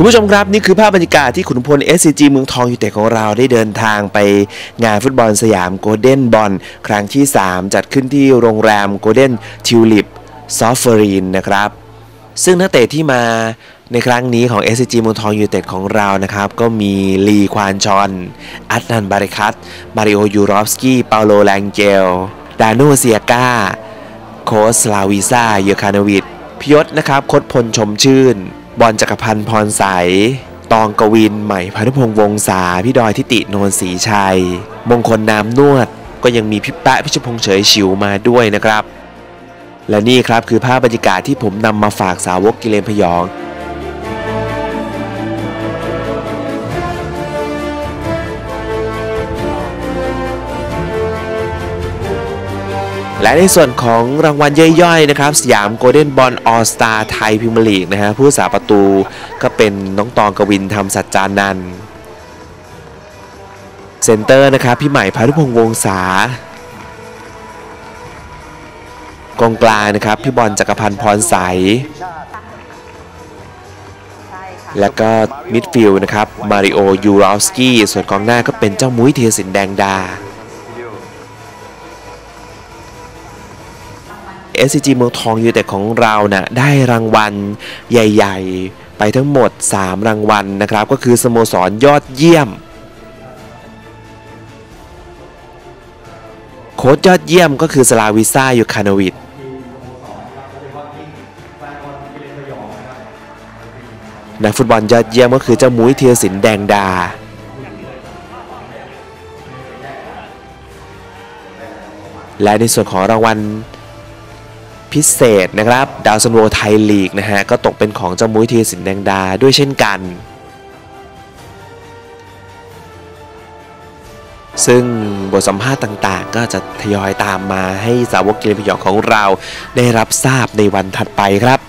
คุณผู้ชมครับ นี่คือภาพบรรยากาศที่ขุนพล SCG เมืองทองยูเต็ดของเราได้เดินทางไปงานฟุตบอลสยามโกลเด้นบอลครั้งที่ 3 จัดขึ้นที่โรงแรมโกลเด้นทิวลิปซอฟเฟอรีนนะครับ ซึ่งนักเตะที่มาในครั้งนี้ของ SCG เมืองทองยูเต็ดของเรานะครับ ก็มีลีควานชอนอัตนันบาริคัตมาริโอยูรอฟสกี้เปาโลแลงเจลดานูเซียกาโคสลาวิซาเยคานวิดพิยศนะครับคดพลชมชื่น บอลจักรพันธ์พรใส ตองกวิน ใหม่พานุพงษ์วงศาพี่ดอยทิติโนนศรีชัย มงคลน้ำนวด ก็ยังมีพี่แปะพิชพงษ์เฉยฉิวมาด้วยนะครับ และนี่ครับคือภาพบรรยากาศที่ผมนำมาฝากสาวกกิเลนพยอง และในส่วนของรางวัลย่อยๆนะครับสยามโกลเด้นบอลออสตาไทยพิมลีกนะฮะผู้สาประตูก็เป็นน้องตองกวินทำสัจจานันเซนเตอร์นะครับพี่ใหม่พานุพงษ์วงศากองกลางนะครับพี่บอลจักรพันธ์พรใส แล้วก็มิดฟิลด์นะครับมาริโอยูรอสกี้ส่วนกองหน้าก็เป็นเจ้ามุ้ยเทียสินแดงดา SCG เมืองทองยูไนเต็ดของเรานะ่ะได้รางวัลใหญ่ ๆ ไปทั้งหมด 3 รางวัลนะครับ ก็คือสโมสรยอดเยี่ยม โค้ชยอดเยี่ยมก็คือสลาวิซ่ายูคานวิดนักฟุตบอลยอดเยี่ยมก็คือเจ้ามุ้ยเทียสินแดงดาและในส่วนของรางวัล พิเศษนะครับ ดาวซันโวไทยลีกนะฮะ ก็ตกเป็นของเจ้ามุ้ยทีสินแดงดาด้วยเช่นกัน ซึ่งบทสัมภาษณ์ต่างๆ ก็จะทยอยตามมาให้สาวกเกมพยองของเราได้รับทราบในวันถัดไปครับ